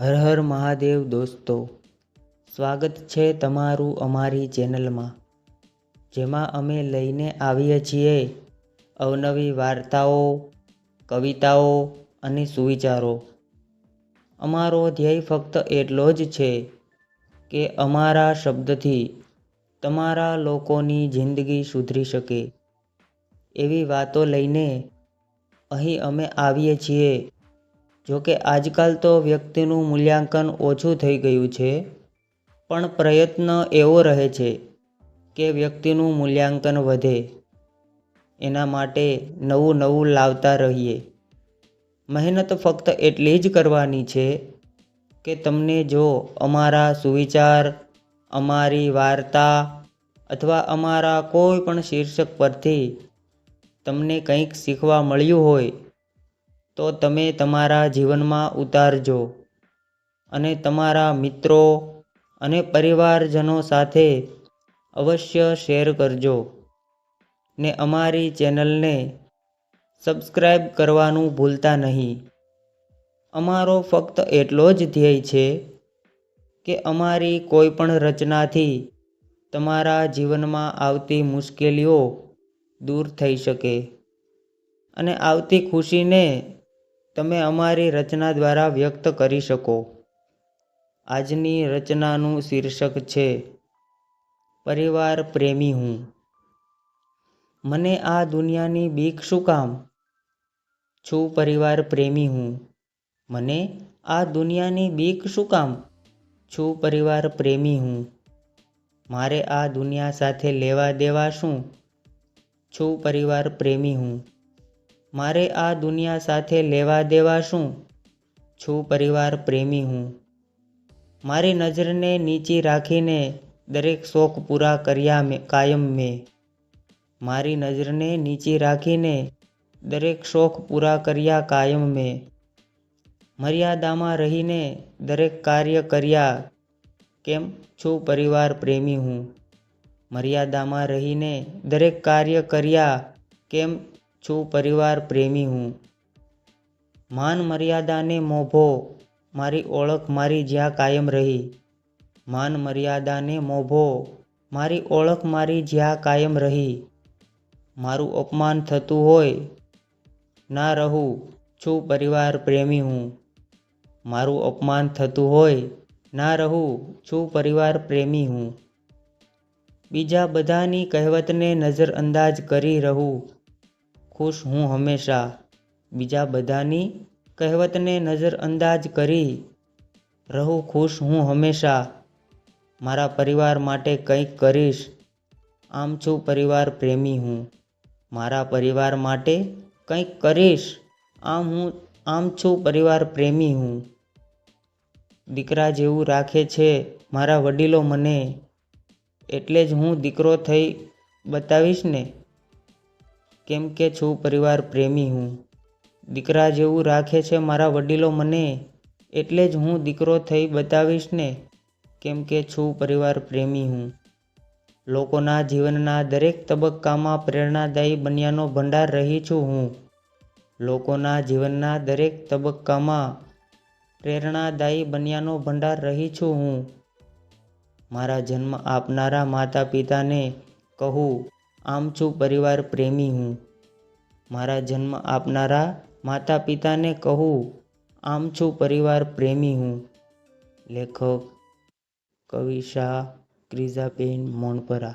હર હર મહાદેવ દોસ્તો. સ્વાગત છે તમારું અમારી ચેનલમાં. જેમાં અમે લઈને આવીએ છીએ અવનવી વાર્તાઓ, કવિતાઓ અને સુવિચારો. અમારો ધ્યેય ફક્ત એટલો જ છે કે અમારા શબ્દથી તમારા લોકોની જિંદગી સુધરી શકે. એવી વાતો લઈને અહીં અમે આવીએ છીએ જોકે આજકાલ તો વ્યક્તિનું મૂલ્યાંકન ઓછું થઈ ગયું છે, પણ પ્રયત્ન એવો રહે છે કે વ્યક્તિનું મૂલ્યાંકન વધે. એના માટે નવું નવું લાવતા રહીએ. મહેનત ફક્ત એટલી જ કરવાની છે કે તમને જો અમારા સુવિચાર, અમારી વાર્તા અથવા અમારા કોઈ પણ શીર્ષક પરથી તમને કંઈક શીખવા મળ્યું હોય તો તમે તમારા જીવનમાં ઉતારજો. અને તમારા મિત્રો અને પરિવારજનો સાથે અવશ્ય શેર કરજો. ને અમારી ચેનલને સબસ્ક્રાઈબ કરવાનું ભૂલતા નહીં. અમારો ફક્ત એટલો જ ધ્યેય છે કે અમારી કોઈ પણ રચનાથી તમારા જીવનમાં આવતી મુશ્કેલીઓ દૂર થઈ શકે. અને આવતી ખુશીને તમે અમારી રચના દ્વારા વ્યક્ત કરી શકો. આજની રચનાનું શીર્ષક છે, પરિવાર પ્રેમી હું. મને આ દુનિયાની બીક શું કામ? છું પરિવાર પ્રેમી હું. મને આ દુનિયાની બીક શું કામ? છું પરિવાર પ્રેમી હું. મારે આ દુનિયા સાથે લેવા દેવા શું? છું પરિવાર પ્રેમી હું. મારે આ દુનિયા સાથે લેવા દેવા શું? છું પરિવાર પ્રેમી હું. મારી નજરને નીચી રાખીને દરેક શોખ પૂરા કર્યા મેં, કાયમ મેં. મારી નજરને નીચી રાખીને દરેક શોખ પૂરા કર્યા કાયમ મેં. મર્યાદામાં રહીને દરેક કાર્ય કર્યા. કેમ? છું પરિવાર પ્રેમી હું. મર્યાદામાં રહીને દરેક કાર્ય કર્યા. કેમ? છું, પરિવાર પ્રેમી હું. માન મર્યાદાને મોભો, મારી ઓળખ મારી જ્યાં કાયમ રહી. માન મર્યાદાને મોભો, મારી ઓળખ મારી જ્યાં કાયમ રહી. મારું અપમાન થતું હોય, ના રહું, છું, પરિવાર પ્રેમી હું. મારું અપમાન થતું હોય, ના રહું, છું, પરિવાર પ્રેમી હું. બીજા બધાની કહેવતને નજરઅંદાજ કરી રહું. ખુશ હું હંમેશા. બીજા બધાની કહેવતને નજરઅંદાજ કરી રહું ખુશ હું હંમેશા. મારા પરિવાર માટે કંઈક કરીશ. આમ છું પરિવાર પ્રેમી હું. મારા પરિવાર માટે કંઈક કરીશ. આમ હું, આમ છું પરિવાર પ્રેમી હું. દીકરા જેવું રાખે છે મારા વડીલો મને. એટલે જ હું દીકરો થઈ બતાવીશ ને. કેમ કે છું પરિવાર પ્રેમી હું. દીકરા જેવું રાખે છે મારા વડીલો મને. એટલે જ હું દીકરો થઈ બતાવીશ ને. કેમ કે છું પરિવાર પ્રેમી હું. લોકોના જીવનના દરેક તબક્કામાં પ્રેરણાદાયી બન્યાનો ભંડાર રહી છું હું. લોકોના જીવનના દરેક તબક્કામાં પ્રેરણાદાયી બન્યાનો ભંડાર રહી છું હું. મારા જન્મ આપનારા માતા પિતાને કહું આમ છું પરિવાર પ્રેમી હું. મારા જન્મ આપનારા માતા પિતાને કહું, આમ છું પરિવાર પ્રેમી હું. લેખક કવિ શાહ ક્રિઝાબેન મોણપરા